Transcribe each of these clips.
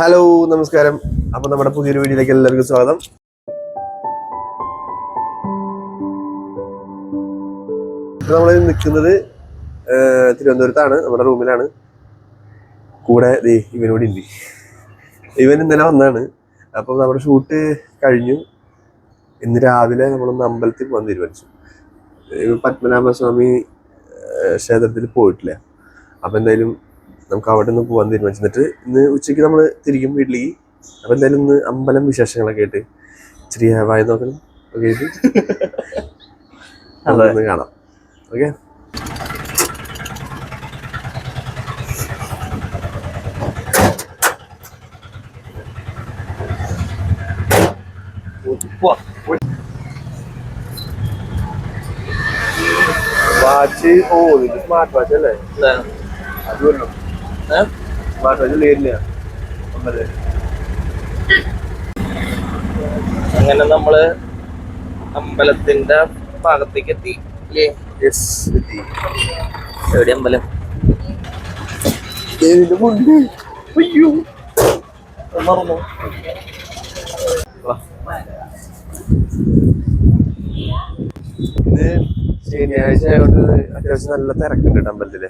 Hello നമസ്കാരം. അപ്പൊ നമ്മുടെ പുതിയൊരു വീഡിയോയിലേക്ക് എല്ലാവർക്കും സ്വാഗതം. നമ്മൾ നിൽക്കുന്നത് തിരുവനന്തപുരത്താണ് നമ്മുടെ റൂമിലാണ്. കൂടെ ദേ ഇവനോട് ഉണ്ട്. ഇവൻ ഇന്നലെ വന്നാണ്. അപ്പൊ നമ്മുടെ ഷൂട്ട് കഴിഞ്ഞു. ഇന്ന് രാവിലെ നമ്മളൊന്ന് അമ്പലത്തിൽ പോകാൻ തീരുമാനിച്ചു. പത്മനാഭസ്വാമി ക്ഷേത്രത്തിൽ പോയിട്ടില്ല. അപ്പൊ എന്തായാലും നമുക്ക് അവിടെ നിന്ന് പോകാൻ തീരുമാനിച്ചിട്ട് ഇന്ന് ഉച്ചയ്ക്ക് നമ്മൾ തിരിക്കും വീട്ടിലേക്ക്. അപ്പം എന്തായാലും ഇന്ന് അമ്പലം വിശേഷങ്ങളൊക്കെ ആയിട്ട് ഇച്ചിരി വായ നോക്കണം ഒക്കെ ആയിട്ട് കാണാം. ഓക്കെ? വാച്ച് ഓ ഇത് സ്മാർട്ട് വാച്ച് അല്ലേ? അത്. വരണം അങ്ങനെ നമ്മൾ അമ്പലത്തിന്റെ ഭാഗത്തേക്ക് എത്തി. എവിടെ അമ്പലം? അയ്യോ. മറന്നു? ശനിയാഴ്ച ആയതുകൊണ്ട് അത്യാവശ്യം നല്ല തിരക്കുണ്ട് അമ്പലത്തിൽ.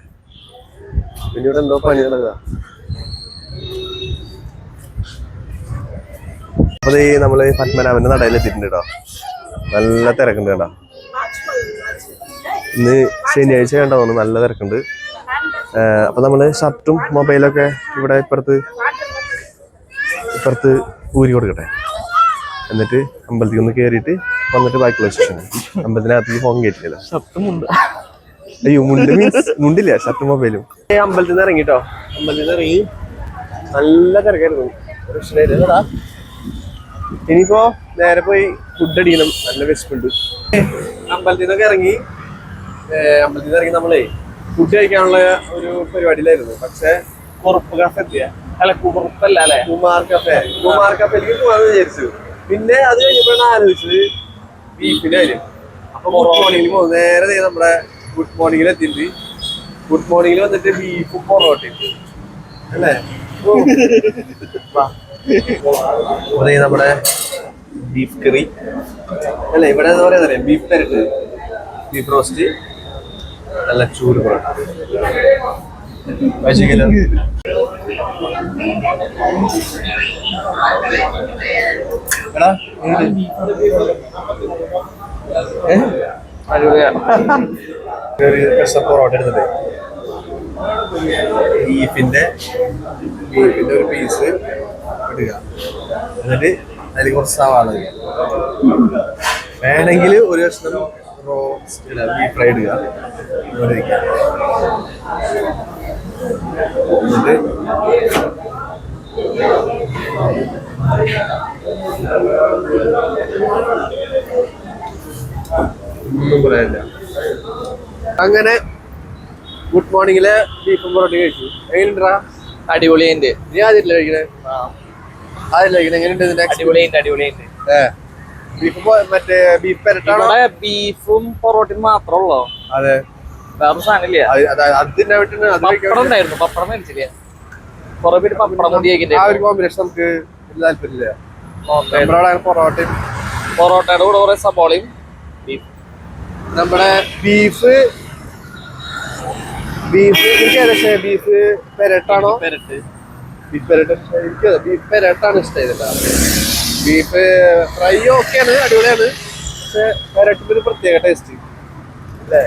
പിന്നെ ഇവിടെ എന്തോ പണി നടക്കുക അപ്പൊ നമ്മൾ പത്മനാഭന്റെ നടയിൽ എത്തിയിട്ടുണ്ട് കേട്ടോ. നല്ല തിരക്കുണ്ട് കേട്ടോ ഇന്ന് ശനിയാഴ്ച കണ്ടോ തോന്നുന്നു നല്ല തിരക്കുണ്ട്. അപ്പൊ നമ്മൾ ഷർട്ടും മൊബൈലൊക്കെ ഇവിടെ ഇപ്പുറത്ത് ഇപ്പുറത്ത് ഊരി കൊടുക്കട്ടെ. എന്നിട്ട് അമ്പലത്തിൽ ഒന്ന് കയറിയിട്ട് വന്നിട്ട് ബാക്കിയുള്ള വിശേഷം അമ്പലത്തിനകത്തേക്ക് ഫോൺ കയറ്റില്ല ഷർട്ടുമുണ്ട് അയ്യോ മുണ്ട് മീൻസ് മുണ്ടില്ല ഷർട്ടും മൊബൈലും അമ്പലത്തിൽ നിന്ന് ഇറങ്ങിട്ടോ? അമ്പലത്തിൽ നിന്ന് ഇറങ്ങി. നല്ല തിരക്കായിരുന്നു. ഇനിയിപ്പോ നേരെ പോയി ഫുഡ് അടിക്കണം. നല്ല വിശപ്പുണ്ട്. അമ്പലത്തിൽ നിന്നൊക്കെ ഇറങ്ങി. അമ്പലത്തിൽ നിന്ന് ഇറങ്ങി നമ്മളേ ഫുഡ് കഴിക്കാനുള്ള ഒരു പരിപാടിയിലായിരുന്നു. പക്ഷെ കുറുപ്പ് കഫ എത്തിയ. അല്ല കുറുപ്പല്ല അല്ലെ? കുമാർ കഫേ കുമാർ കഫേലേക്ക് പോകാന്ന് വിചാരിച്ചു. പിന്നെ അത് കഴിഞ്ഞപ്പോഴാണ് ആലോചിച്ചത് ബീഫിന്റെ കാര്യം. അപ്പൊ നേരെ നമ്മുടെ ഗുഡ് മോർണിംഗിൽ എത്തിയിട്ട് ഗുഡ് മോർണിംഗിൽ വന്നിട്ട് ബീഫ് പൊറോട്ടയും അല്ലേ? നമ്മുടെ ബീഫ് കറി അല്ല ഇവിടെ എന്താ പറയാ ബീഫ് പെരട്ട് ബീഫ് റോസ്റ്റ് നല്ല ചൂട് പൊറോട്ട. കഴിച്ചേക്കല്ലോ എടാ ഏ? ഒരു കഷ്ണം പൊറോട്ട എടുത്തത് ബീഫിന്റെ ബീഫിന്റെ ഒരു പീസ് ഇടുക. എന്നിട്ട് അതിൽ കുറച്ച് സവാള. വേണമെങ്കിൽ ഒരു കഷ്ണം റോ ബീഫ് ഫ്രൈ ഇടുക. എന്നിട്ട് ഒന്നും പറയാനില്ല. അങ്ങനെ ഗുഡ് മോർണിംഗിലെ ബീഫും പൊറോട്ട കഴിച്ചു. എങ്ങനെയുണ്ടാ? അടിപൊളിയുണ്ട് നീ ആദ്യമില്ല കഴിക്കണേ? ആദ്യമില്ല കഴിക്കണേ? എങ്ങനെയുണ്ട് ഇതിന്റെ അടിപൊളിയുണ്ട് അടിപൊളിയുണ്ട് ഏ. ബീഫ് മറ്റേ ബീഫ് പെരട്ടാണോ? ബീഫും പൊറോട്ടയും മാത്രമേ ഉള്ളൂ? അതെ. വേറെ സാധനമില്ല. അതിന്റെ പപ്പടം ഉണ്ടായിരുന്നു പപ്പടം മേടിച്ചില്ല. കുറെ പേര് പപ്പടം കൂടി ആ ഒരു കോമ്പിനേഷൻ നമുക്ക് വലിയ താല്പര്യമില്ല. നമ്മുടെ അവിടെ പൊറോട്ടയും പൊറോട്ടയുടെ കൂടെ കുറെ സബോളയും നമ്മുടെ ബീഫ് ബീഫ് എനിക്ക് ഏകദേശം ബീഫ് പെരട്ടാണോ? പെരട്ട്. ബീഫ് പെരട്ട് എനിക്ക് ബീഫ് പെരട്ടാണ് ഇഷ്ടമായത് ബീഫ് ഫ്രൈ ഓക്കെയാണ് അടിപൊളിയാണ്. പക്ഷെ പെരട്ടിന് ഒരു പ്രത്യേക ടേസ്റ്റ് അല്ലേ?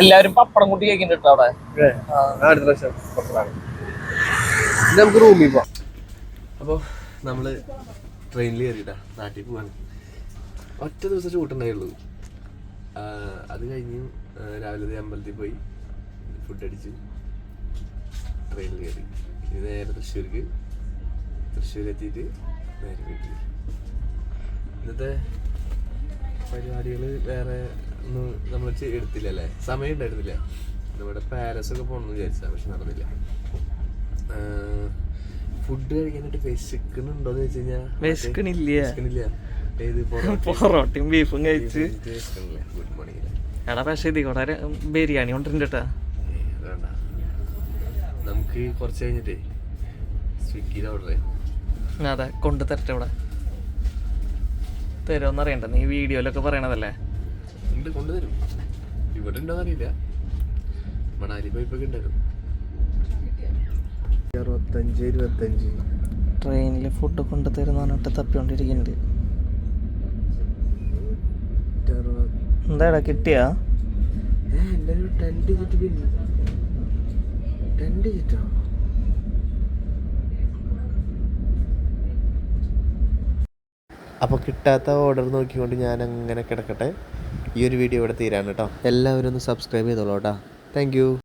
എല്ലാവരും പപ്പടം കൂട്ടി കഴിക്കുന്നുണ്ട് കേട്ടോ അവിടെ അടുത്ത പ്രാവശ്യം ഇനി നമുക്ക് റൂമിൽ പോവാം. അപ്പോൾ നമ്മൾ ട്രെയിനിൽ കയറിയിട്ടാ നാട്ടിൽ പോവാണ്. ഒറ്റ ദിവസം ഷൂട്ടുണ്ടായുള്ളൂ അത് കഴിഞ്ഞ് രാവിലെ അമ്പലത്തിൽ പോയി ഫുഡ് അടിച്ച് ട്രെയിനിൽ കയറി. ഇനി നേരെ തൃശ്ശൂർക്ക്. തൃശ്ശൂർ എത്തിയിട്ട് നേരെ വീട്ടിൽ. ഇന്നത്തെ പരിപാടികൾ വേറെ ഒന്നും നമ്മൾ എടുത്തില്ല അല്ലേ സമയം ഉണ്ടായിരുന്നില്ല. നമ്മുടെ പാരസ് ഒക്കെ പോകണമെന്ന് വിചാരിച്ചാൽ പക്ഷെ നടന്നില്ല. ഫുഡ് കഴിക്കാനായിട്ട് വിശക്കുന്നുണ്ടോന്ന് വെച്ച് കഴിഞ്ഞാൽ വിശക്കണില്ല പൊറോട്ടയും ബീഫും കഴിച്ച്. എടാ പക്ഷേ ഇത് കൂടെ ബിരിയാണി കൊണ്ടിട്ട് കേട്ടാ. വേണ്ട. നമുക്ക് കുറച്ച് കഴിഞ്ഞിട്ടേ സ്വിഗ്ഗിയിൽ ഓർഡർ ചെയ്യാം. അതെ കൊണ്ട് തരട്ടെ ഇവിടെ. തരുമെന്ന് അറിയണ്ട നീ വീഡിയോയിലൊക്കെ പറയണതല്ലേ? ഇവിടെ ഉണ്ടോ അറിയില്ല. മണാലി അറുപത്തഞ്ച് ഇരുപത്തഞ്ച്. ട്രെയിനിൽ ഫുഡ് കൊണ്ട് തരുന്ന പറഞ്ഞിട്ട് തപ്പിക്കൊണ്ടിരിക്കുന്നുണ്ട്. എന്താടാ കിട്ടിയാ? അപ്പോൾ കിട്ടാത്ത ഓർഡർ നോക്കിക്കൊണ്ട് ഞാൻ അങ്ങനെ കിടക്കട്ടെ. ഈ ഒരു വീഡിയോ ഇവിടെ തീരാണ് കേട്ടോ എല്ലാവരും ഒന്ന് സബ്സ്ക്രൈബ് ചെയ്തോളൂ കേട്ടോ താങ്ക്